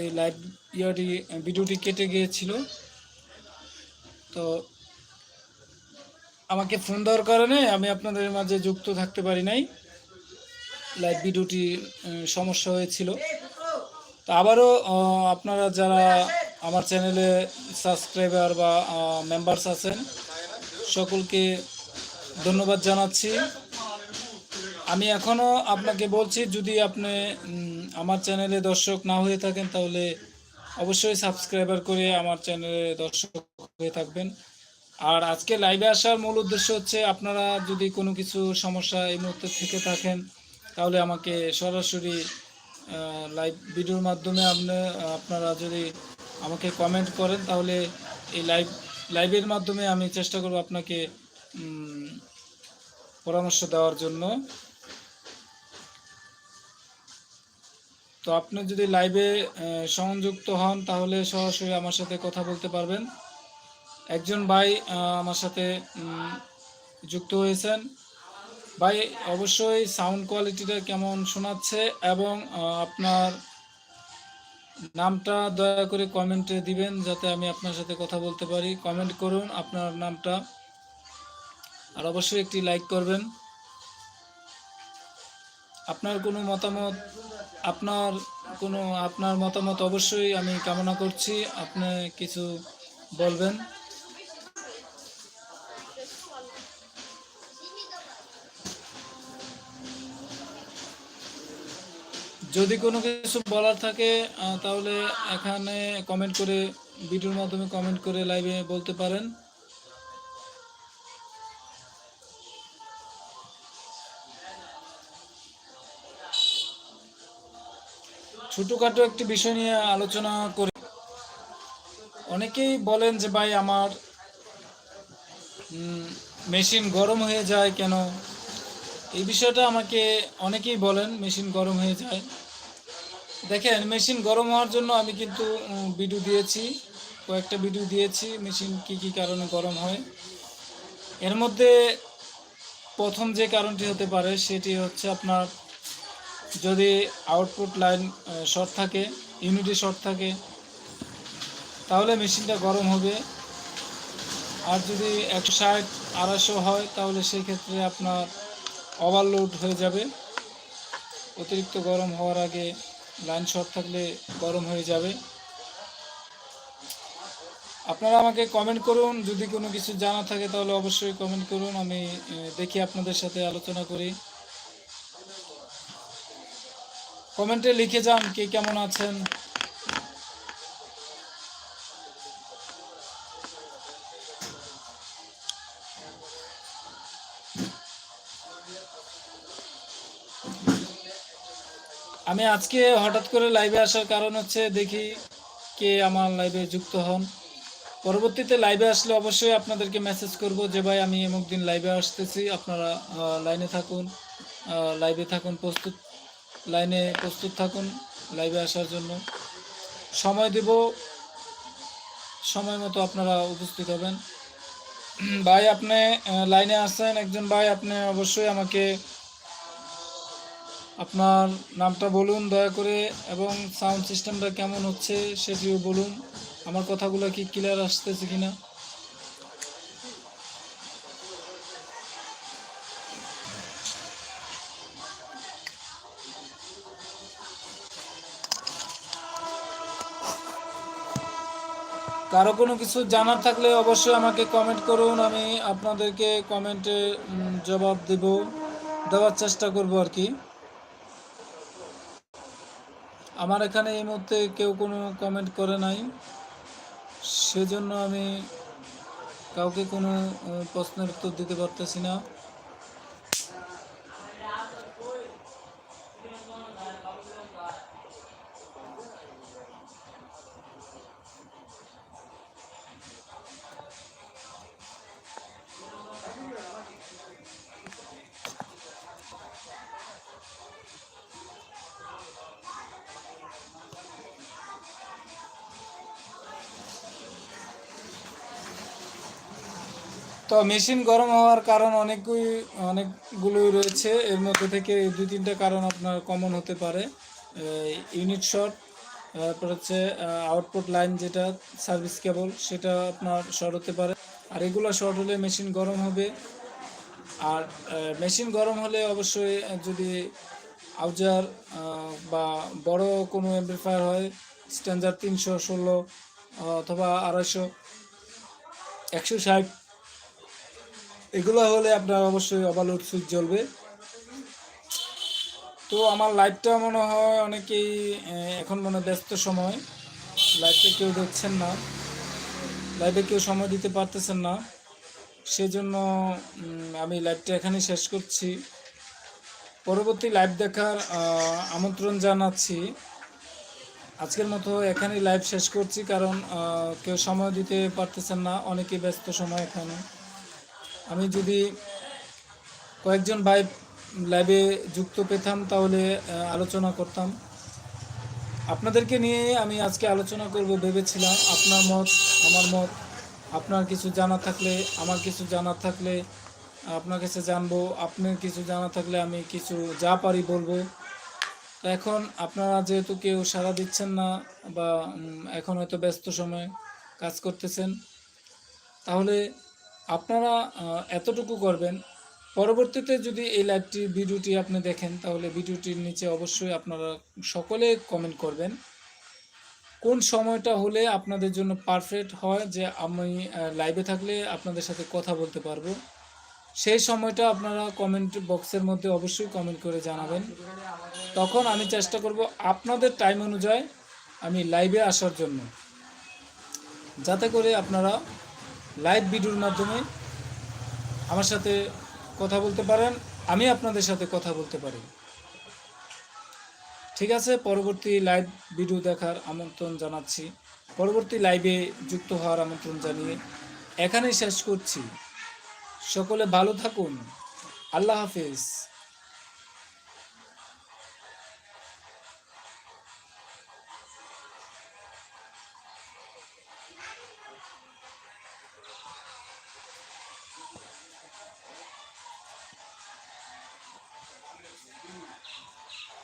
এই লাইভ ইয়াটি ভিডিওটি কেটে গিয়েছিল। তো আমাকে ফোন দেওয়ার কারণে আমি আপনাদের মাঝে যুক্ত থাকতে পারি নাই। লাইভ ভিডিওটি সমস্যা হয়েছিল। তো আবারও আপনারা যারা আমার চ্যানেলে সাবস্ক্রাইবার বা মেম্বার্স আছেন, সকলকে ধন্যবাদ জানাচ্ছি। আমি এখনও আপনাকে বলছি, যদি আপনি আমার চ্যানেলে দর্শক না হয়ে থাকেন, তাহলে অবশ্যই সাবস্ক্রাইবার করে আমার চ্যানেলে দর্শক হয়ে থাকবেন। আর আজকে লাইভে আসার মূল উদ্দেশ্য হচ্ছে, আপনারা যদি কোনো কিছু সমস্যা এই মুহূর্তে থেকে থাকেন, তাহলে আমাকে সরাসরি লাইভ ভিডিওর মাধ্যমে আপনি, আপনারা যদি আমাকে কমেন্ট করেন, তাহলে এই লাইভ লাইভের মাধ্যমে আমি চেষ্টা করব আপনাকে পরামর্শ দেওয়ার জন্য। তো আপনি যদি লাইভে সংযুক্ত হন, তাহলে সরাসরি আমার সাথে কথা বলতে পারবেন। একজন ভাই আমার সাথে যুক্ত হয়েছেন। ভাই, অবশ্যই সাউন্ড কোয়ালিটিটা কেমন শোনাচ্ছে এবং আপনার নামটা দয়া করে কমেন্টে দিবেন, যাতে আমি আপনার সাথে কথা বলতে পারি। কমেন্ট করুন আপনার নামটা। আর অবশ্যই একটি লাইক করবেন। আপনার কোনো মতামত, আপনার কোনো, আপনার মতামত অবশ্যই আমি কামনা করছি। আপনি কিছু বলবেন? যদি কোনো কিছু বলার থাকে তাহলে এখানে কমেন্ট করে ভিডিওর মাধ্যমে কমেন্ট করে লাইভে বলতে পারেন। ছোটোখাটো একটি বিষয় নিয়ে আলোচনা করি। অনেকেই বলেন যে, ভাই, আমার মেশিন গরম হয়ে যায় কেন? এই বিষয়টা আমাকে অনেকেই বলেন, মেশিন গরম হয়ে যায়। দেখেন, মেশিন গরম হওয়ার জন্য আমি কিন্তু ভিডিও দিয়েছি, কয়েকটা ভিডিও দিয়েছি, মেশিন কি কি কারণে গরম হয়। এর মধ্যে প্রথম যে কারণটি হতে পারে, সেটি হচ্ছে আপনার যদি আউটপুট লাইন শর্ট থাকে ইউনিটি শর্ট থাকে, তাহলে মেশিনটা গরম হবে। আর যদি একশো ষাট, আড়াইশো হয়, তাহলে সেই ক্ষেত্রে আপনার ওভারলোড হয়ে যাবে। অতিরিক্ত গরম হওয়ার আগে লাইন শর্ট থাকলে গরম হয়ে যাবে। আপনারা আমাকে কমেন্ট করুন। যদি কোনো কিছু জানা থাকে, তাহলে অবশ্যই কমেন্ট করুন। আমি দেখি আপনাদের সাথে আলোচনা করি। কমেন্টে লিখে যান কে কেমন আছেন। আমি আজকে হঠাৎ করে লাইভে আসার কারণ হচ্ছে দেখি কে আমার লাইভে যুক্ত হন। পরবর্তীতে লাইভে আসলে অবশ্যই আপনাদেরকে মেসেজ করব যে, ভাই, আমি এমুক দিন লাইভে আসতেছি। আপনারা লাইনে থাকুন লাইভে থাকুন প্রস্তুত লাইনে প্রস্তুত থাকুন লাইভে আসার জন্য। সময় দেব। সময় মতো আপনারা উপস্থিত হবেন। ভাই, আপনি লাইনে আসছেন একজন ভাই, আপনি অবশ্যই আমাকে আপনার নামটা বলুন দয়া করে এবং সাউন্ড সিস্টেমটা কেমন হচ্ছে সেটিও বলুন। আমার কথাগুলো কি ক্লিয়ার আসতেছে কিনা? কারও কোনো কিছু জানার থাকলে অবশ্যই আমাকে কমেন্ট করুন, আমি আপনাদেরকে কমেন্টে জবাব দেব, দেওয়ার চেষ্টা করব আর কি। আমার এখানে এই মুহূর্তে কেউ কোনো কমেন্ট করে নাই, সেজন্য আমি কাউকে কোনো প্রশ্নের উত্তর দিতে পারতেছি না। তো মেশিন গরম হওয়ার কারণ অনেকগুই, অনেকগুলোই রয়েছে। এর মধ্যে থেকে দুই, তিনটা কারণ আপনার কমন হতে পারে। ইউনিট শর্ট তারপর হচ্ছে আউটপুট লাইন যেটা সার্ভিস কেবল সেটা আপনার শর্ট হতে পারে। আর এগুলো শর্ট হলে মেশিন গরম হবে। আর মেশিন গরম হলে অবশ্যই যদি আউজার বা বড় কোনো অ্যাম্পলিফায়ার হয় স্ট্যান্ডার্ড তিনশো, ষোলো, অথবা আড়াইশো, একশো ষাট এগুলো হলে আপনার অবশ্যই ওভারলোড সুইচ জ্বলবে। তো আমার লাইভটা মনে হয় অনেকেই এখন মনে ব্যস্ত সময়। লাইভটা কেউ দেখছেন না। লাইভে কেউ সময় দিতে পারতেছেন না। সেজন্য আমি লাইভটা এখানে শেষ করছি। পরবর্তী লাইভ দেখার আমন্ত্রণ জানাচ্ছি। আজকের মতো এখানেই লাইভ শেষ করছি, কারণ কেউ সময় দিতে পারতেছেন না। অনেকে ব্যস্ত সময় এখানে। আমি যদি কয়েকজন ভাই লাইভে যুক্ত পেতাম, তাহলে আলোচনা করতাম। আপনাদেরকে নিয়ে আমি আজকে আলোচনা করব, ভেবেছিলাম আপনার মত, আমার মত, আপনার কিছু জানা থাকলে, আমার কিছু জানা থাকলে আপনার কাছে জানব, আপনার কিছু জানা থাকলে আমি কিছু যা পারি বলব। তো এখন আপনারা যেহেতু কেউ সাড়া দিচ্ছেন না বা এখন হয়তো ব্যস্ত সময় কাজ করতেছেন, তাহলে আপনারা এতটুকু করবেন। পরবর্তীতে যদি এই লাইভটি ভিডিওটি আপনি দেখেন, তাহলে ভিডিওটির নিচে অবশ্যই আপনারা সকলে কমেন্ট করবেন। কোন সময়টা হলে আপনাদের জন্য পারফেক্ট হয়, যে আমি লাইভে থাকলে আপনাদের সাথে কথা বলতে পারব, সেই সময়টা আপনারা কমেন্ট বক্সের মধ্যে অবশ্যই কমেন্ট করে জানাবেন। তখন আমি চেষ্টা করব আপনাদের টাইম অনুযায়ী আমি লাইভে আসার জন্য। যাতে করে আপনারা লাইভ ভিডিওর মাধ্যমে আমার সাথে কথা বলতে পারেন, আমি আপনাদের সাথে কথা বলতে পারি। ঠিক আছে, পরবর্তী লাইভ ভিডিও দেখার আমন্ত্রণ জানাচ্ছি। পরবর্তী লাইভে যুক্ত হওয়ার আমন্ত্রণ জানিয়ে এখানেই শেষ করছি। সকলে ভালো থাকুন। আল্লাহ হাফেজ।